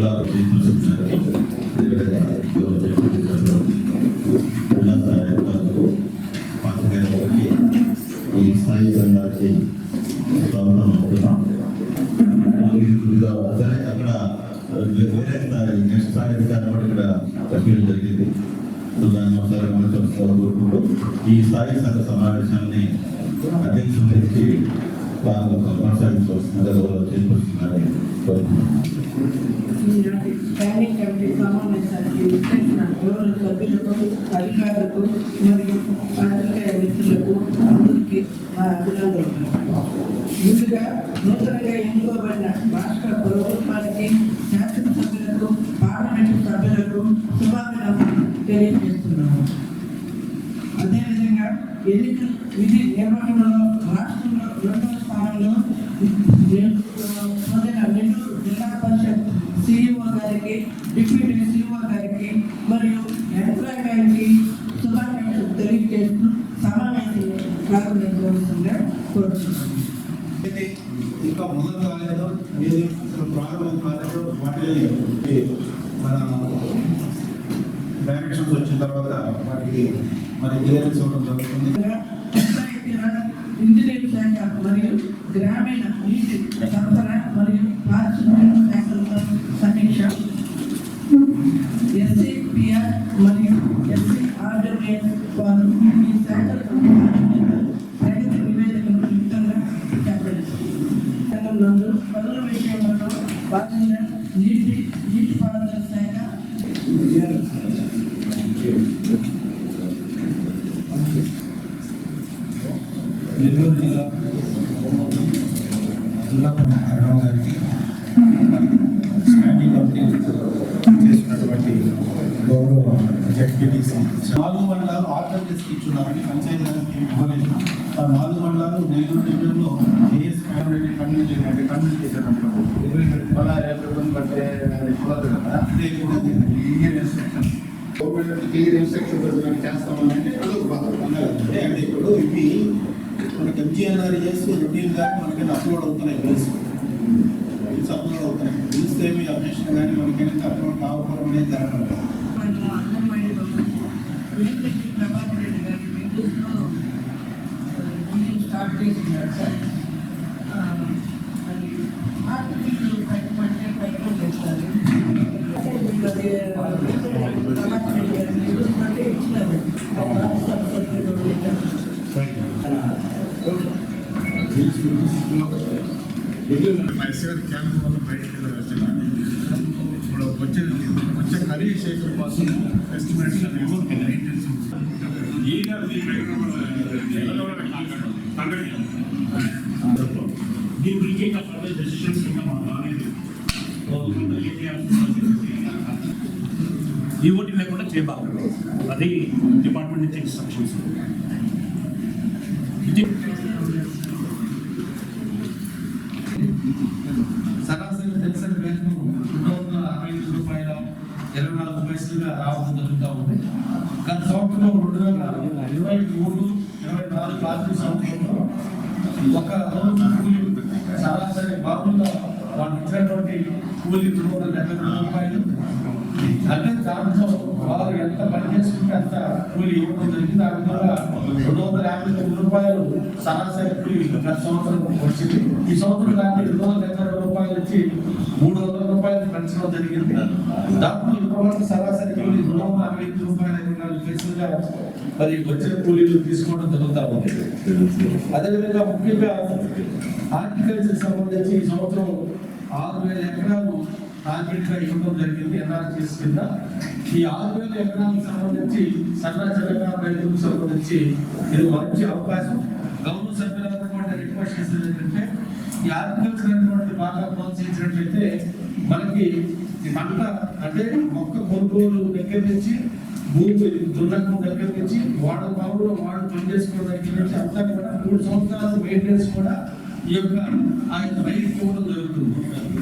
జిల్లా చేస్తున్నారు పాత్రికేయులకి ఈ స్థాయి సంఘానికి స్వాగతం అవుతున్నాం సరే అక్కడ వేరే స్థాయి నెక్స్ట్ స్థాయి కూడా ఇక్కడ తప్పించడం జరిగింది దాన్ని ఒకసారి కోరుకుంటూ ఈ స్థాయి సంఘ సమావేశాన్ని అధ్యక్షులు నుంచి కొనసాగించవలసిందిగా గౌరవ కోరుకుంటున్నాను ఈనాటి స్టాండింగ్ కమిటీ సమావేశానికి గౌరవ సభ్యులకు అధికారులకు మరియు పాత్రికేయ మిత్రులకు అందరికీ మా అభినందనలు. ముందుగా నూతనంగా ఎన్నుకోబడిన రాష్ట్ర ప్రభుత్వానికి శాసనసభ్యులకు పార్లమెంటు సభ్యులకు శుభాభినందనలు తెలియజేస్తున్నాము అదేవిధంగా ఎన్నికల విధి నిర్వహణలో రాష్ట్రంలో రెండవ స్థానంలో జిల్లా పరిషత్ గారికి డిప్యూటీ సిఇఓ గారికి మరియు ఎంప్లాయ్ గారికి శుభాకాంక్షలు తెలియజేస్తూ సమావేశం ప్రారంభించవలసిందిగా కోరుతున్నాను అయితే ఇంకా మొదలు కాలేదు అసలు ప్రారంభం కాలేదు వాటిని మన డైరెక్షన్స్ వచ్చిన తర్వాత వాటికి మరి క్లియరెన్స్ ఇవ్వడం జరుగుతుంది. ఇంజనీరింగ్ శాఖ మరియు గ్రామీణ నీటి సరఫరా మరియు పారిశుద్ధ్య శాఖలతో సమీక్ష ఎస్సీపీఆర్ మరియు ఎస్సీ ఆర్డబ్ల్యూఎస్ వారు ఈ శాఖలకు ప్రగతి నివేదికను క్లుప్తంగా చెప్పండి నందు పనుల విషయంలో భాగంగా నీటి నీటిపారుదల శాఖ నెల్లూరు జిల్లా జిల్లా కరణం గారికి స్టాండింగ్ కమిటీ చేసినటువంటి గౌరవ జడ్పీటీసీ నాలుగు మండలాలు ఆర్డర్స్ ఇచ్చున్నారని పంచాయతీ ఇవ్వలేదు ఆ నాలుగు మండలాలు నెల్లూరు డివిజన్లో ఏఎస్ ఫ్యామిలీ కన్వీన్ చేయాలంటే కన్వీన్ చేసేటప్పుడు పదహారు గవర్నమెంట్ క్లియర్ ఇన్స్ట్రక్షన్ చేస్తామని అంటే అంటే ఇప్పుడు ఇవి మనకి ఎంజీఎన్ఆర్ చేసి రొటీన్గా మనకి అప్లోడ్ అవుతున్నాయి బిల్స్ బిల్స్ అప్లోడ్ అవుతున్నాయి బిల్స్ ఏమి అప్డేషన్ కానీ మనకి అప్లోడ్ కావడం అనేది జరగడం వీళ్ళకి ప్రభాకర్ రెడ్డి గారి విద్యుత్లో మీటింగ్ స్టార్ట్ చేసినారు సార్ ఆ, అది ఆర్టికల్ పెట్టమంటే పెట్టడం చేస్తారు వీళ్ళది ప్రభాకర్ రెడ్డి గారి విద్యుత్ అంటే ఇచ్చినారు రాష్ట్ర రాజ్యసభ ఎస్ మైసూర్ క్యాంప్ వల్ల బయటకు వచ్చినాను ఇప్పుడు వచ్చే వచ్చే ఖరీదు శేఖర్ కోసం ఎస్టిమేట్స్ దీని గురించి ఇంకా ఫర్దర్ డెసిషన్స్ ఇంకా మనం రాలేదు ఈఓటీ లేకుండా చేయబాకు అది డిపార్ట్మెంట్ నుంచి ఇన్స్ట్రక్షన్స్ ఇది సరాసరి పెన్షన్ వేతనం రెండు వందల అరవై ఐదు రూపాయల ఇరవై నాలుగు పైసలుగా రావడం జరుగుతూ ఉంది. గత సంవత్సరం రెండు వేల ఇరవై మూడు ఇరవై నాలుగు ఆర్థిక సంవత్సరంలో ఒక రోజు కూలి సరాసరి మామూలుగా వాళ్ళు ఇచ్చినటువంటి కూలి రెండు వందల డెబ్బై రెండు రూపాయలు. అంటే దాంట్లో వారు ఎంత పని చేసుకుంటే అంత కూలి ఇవ్వడం జరిగింది. ఆ విధంగా రెండు వందల యాభై తొమ్మిది రూపాయలు సరాసరి కూలి గత సంవత్సరం వచ్చింది. ఈ సంవత్సరం దాన్ని రెండు వందల డెబ్బై రూపాయలు వచ్చి మూడు వందల రూపాయలు పెంచడం జరిగింది. దాంట్లో ఇప్పటివరకు సరాసరి కూలీ రెండు వందల అరవై ఐదు రూపాయలు ఐదు నాలుగు పైసలుగా మరి వచ్చిన కూలీలు తీసుకోవడం జరుగుతూ ఉంది. అదేవిధంగా ముఖ్యంగా హార్టికల్చర్ సంబంధించి ఈ సంవత్సరం ఆరు వేల ఎకరాలు టార్గెట్ ఇవ్వడం జరిగింది ఎన్ఆర్టీఎస్ కింద. ఈ ఆరు వేల ఎకరాలకు సంబంధించి సన్న చిన్న రైతులకు సంబంధించి ఇది మంచి అవకాశం. గౌరవ సభ్యులైనటువంటి రిక్వెస్ట్ చేసేది ఏంటంటే ఈ హార్టికల్చర్ అనేటువంటి బాగా ప్రోత్సహించినట్లయితే మనకి ఈ పంట అంటే మొక్క కొనుగోలు దగ్గర నుంచి భూమి దున్నకం దగ్గర నుంచి వాడ బావులో వాడు పని దగ్గర నుంచి అంతా కూడా మూడు సంవత్సరాలు మెయింటెనెన్స్ కూడా ఈ యొక్క ఆ యొక్క రైతు ఇవ్వడం జరుగుతుంది.